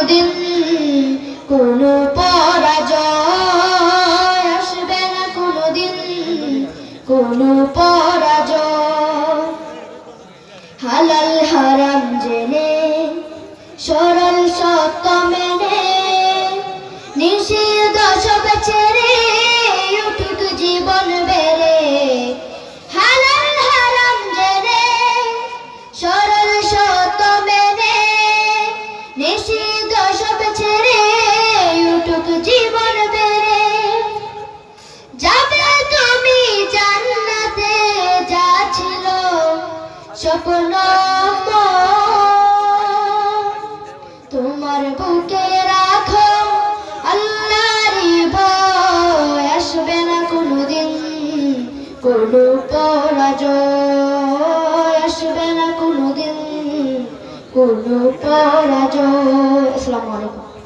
কোনোদিন কোনো পরাজয় আসবে না, কোনোদিন কোনো পরাজয়। হালাল হারাম জেনে, সরল সত্য মেনে, নিষিদ্ধ স্বপ্ন তোমার বুকে রাখো আল্লাহর ভয়। আসবে না কোনোদিন কোনো পরাজয়। আসবে না কোনোদিন কোনো পরাজয়। আসসালামু আলাইকুম।